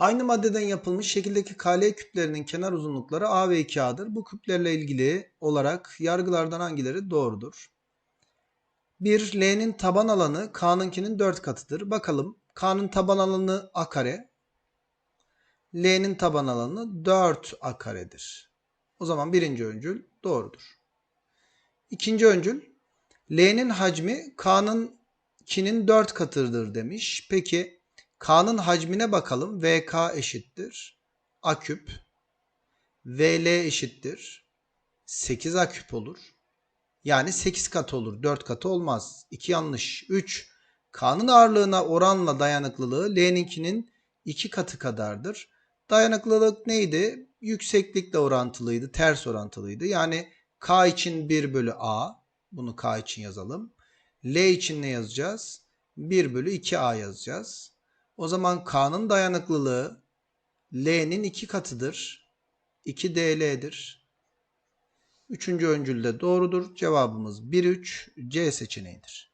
Aynı maddeden yapılmış şekildeki KL küplerinin kenar uzunlukları A ve 2A'dır. Bu küplerle ilgili olarak yargılardan hangileri doğrudur? 1. L'nin taban alanı K'nınkinin 4 katıdır. Bakalım K'nın taban alanı A kare. L'nin taban alanı 4 A karedir. O zaman birinci öncül doğrudur. İkinci öncül L'nin hacmi K'nınkinin 4 katıdır demiş. Peki K'nın hacmine bakalım. VK eşittir. A küp. VL eşittir. 8A küp olur. Yani 8 kat olur. 4 katı olmaz. 2 yanlış. 3. K'nın ağırlığına oranla dayanıklılığı L'ninkinin 2 katı kadardır. Dayanıklılık neydi? Yükseklikle orantılıydı. Ters orantılıydı. Yani K için 1 bölü A. Bunu K için yazalım. L için ne yazacağız? 1 bölü 2A yazacağız. O zaman K'nın dayanıklılığı L'nin 2 katıdır. 2 DL'dir. Üçüncü öncülde doğrudur. Cevabımız 1-3 C seçeneğidir.